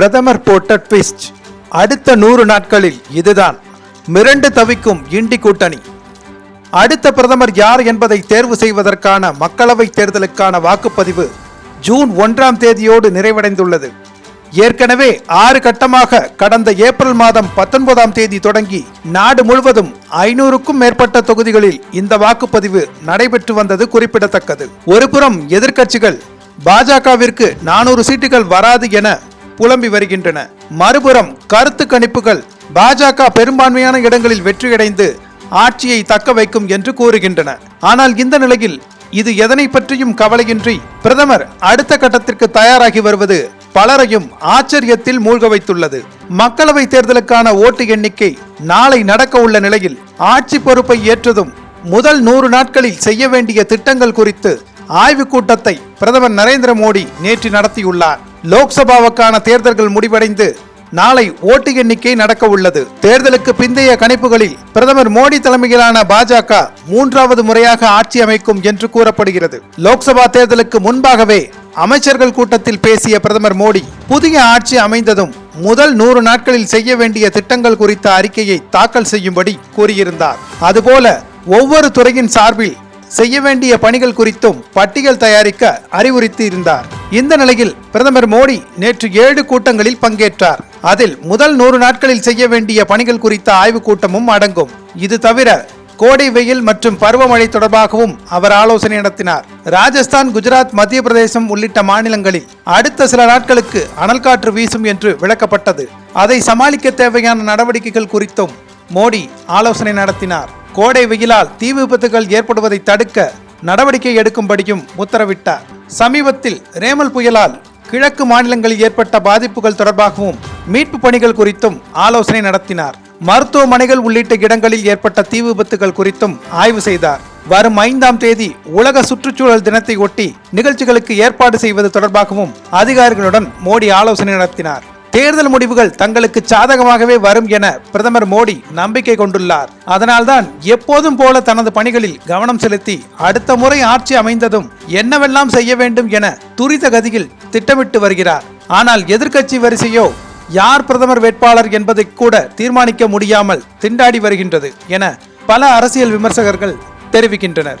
பிரதமர் போட்ட ட்விஸ்ட் அடுத்த நூறு நாட்களில் இதுதான். மிரண்டு தவிக்கும் இண்டி கூட்டணி. அடுத்த பிரதமர் யார் என்பதை தேர்வு செய்வதற்கான மக்களவைத் தேர்தலுக்கான வாக்குப்பதிவு ஜூன் ஒன்றாம் தேதியோடு நிறைவடைந்துள்ளது. ஏற்கனவே ஆறு கட்டமாக கடந்த ஏப்ரல் மாதம் பத்தொன்பதாம் தேதி தொடங்கி நாடு முழுவதும் ஐநூறுக்கும் மேற்பட்ட தொகுதிகளில் இந்த வாக்குப்பதிவு நடைபெற்று வந்தது குறிப்பிடத்தக்கது. ஒருபுறம் எதிர்க்கட்சிகள் பாஜகவிற்கு நானூறு சீட்டுகள் வராது என புலம்பி வருகின்றன. மறுபுறம் கருத்து கணிப்புகள் பாஜக பெரும்பான்மையான இடங்களில் வெற்றியடைந்து ஆட்சியை தக்க வைக்கும் என்று கூறுகின்றன. ஆனால் இந்த நிலையில் இது எதனை பற்றியும் கவலையின்றி பிரதமர் அடுத்த கட்டத்திற்கு தயாராகி வருவது பலரையும் ஆச்சரியத்தில் மூழ்க வைத்துள்ளது. மக்களவை தேர்தலுக்கான ஓட்டு எண்ணிக்கை நாளை நடக்க உள்ள நிலையில் ஆட்சி பொறுப்பை ஏற்றதும் முதல் நூறு நாட்களில் செய்ய வேண்டிய திட்டங்கள் குறித்து ஆய்வுக் கூட்டத்தை பிரதமர் நரேந்திர மோடி நேற்று நடத்தியுள்ளார். லோக்சபாவுக்கான தேர்தல்கள் முடிவடைந்து நாளை ஓட்டு எண்ணிக்கை நடக்க உள்ளது. தேர்தலுக்கு பிந்தைய கணிப்புகளில் பிரதமர் மோடி தலைமையிலான பாஜக மூன்றாவது முறையாக ஆட்சி அமைக்கும் என்று கூறப்படுகிறது. லோக்சபா தேர்தலுக்கு முன்பாகவே அமைச்சர்கள் கூட்டத்தில் பேசிய பிரதமர் மோடி புதிய ஆட்சி அமைந்ததும் முதல் நூறு நாட்களில் செய்ய வேண்டிய திட்டங்கள் குறித்த அறிக்கையை தாக்கல் செய்யும்படி கூறியிருந்தார். அதுபோல ஒவ்வொரு துறையின் சார்பில் செய்ய வேண்டிய பணிகள் குறித்தும் பட்டியல் தயாரிக்க அறிவுறுத்தி இருந்தார். இந்த நிலையில் பிரதமர் மோடி நேற்று ஏழு கூட்டங்களில் பங்கேற்றார். அதில் முதல் நூறு நாட்களில் செய்ய வேண்டிய பணிகள் குறித்த ஆய்வுக் கூட்டமும் அடங்கும். இது தவிர கோடை வெயில் மற்றும் பருவமழை தொடர்பாகவும் அவர் ஆலோசனை நடத்தினார். ராஜஸ்தான் குஜராத் மத்திய பிரதேசம் உள்ளிட்ட மாநிலங்களில் அடுத்த சில நாட்களுக்கு அனல் காற்று வீசும் என்று விளக்கப்பட்டது. அதை சமாளிக்க தேவையான நடவடிக்கைகள் குறித்தும் மோடி ஆலோசனை நடத்தினார். கோடை வெயிலால் தீ விபத்துகள் ஏற்படுவதை தடுக்க நடவடிக்கை எடுக்கும்படியும் உத்தரவிட்டார். சமீபத்தில் ரேமல் புயலால் கிழக்கு மாநிலங்களில் ஏற்பட்ட பாதிப்புகள் தொடர்பாகவும் மீட்பு பணிகள் குறித்தும் ஆலோசனை நடத்தினார். மருத்துவமனைகள் உள்ளிட்ட இடங்களில் ஏற்பட்ட தீ விபத்துகள் குறித்தும் ஆய்வு செய்தார். வரும் ஐந்தாம் தேதி உலக சுற்றுச்சூழல் தினத்தை ஒட்டி நிகழ்ச்சிகளுக்கு ஏற்பாடு செய்வது தொடர்பாகவும் அதிகாரிகளுடன் மோடி ஆலோசனை நடத்தினார். தேர்தல் முடிவுகள் தங்களுக்கு சாதகமாகவே வரும் என பிரதமர் மோடி நம்பிக்கை கொண்டுள்ளார். அதனால்தான் எப்போதும் போல தனது பணிகளில் கவனம் செலுத்தி அடுத்த முறை ஆட்சி அமைந்ததும் என்னவெல்லாம் செய்ய வேண்டும் என துரித கதியில் திட்டமிட்டு வருகிறார். ஆனால் எதிர்க்கட்சி வரிசையோ யார் பிரதமர் வேட்பாளர் என்பதை கூட தீர்மானிக்க முடியாமல் திண்டாடி வருகின்றது என பல அரசியல் விமர்சகர்கள் தெரிவிக்கின்றனர்.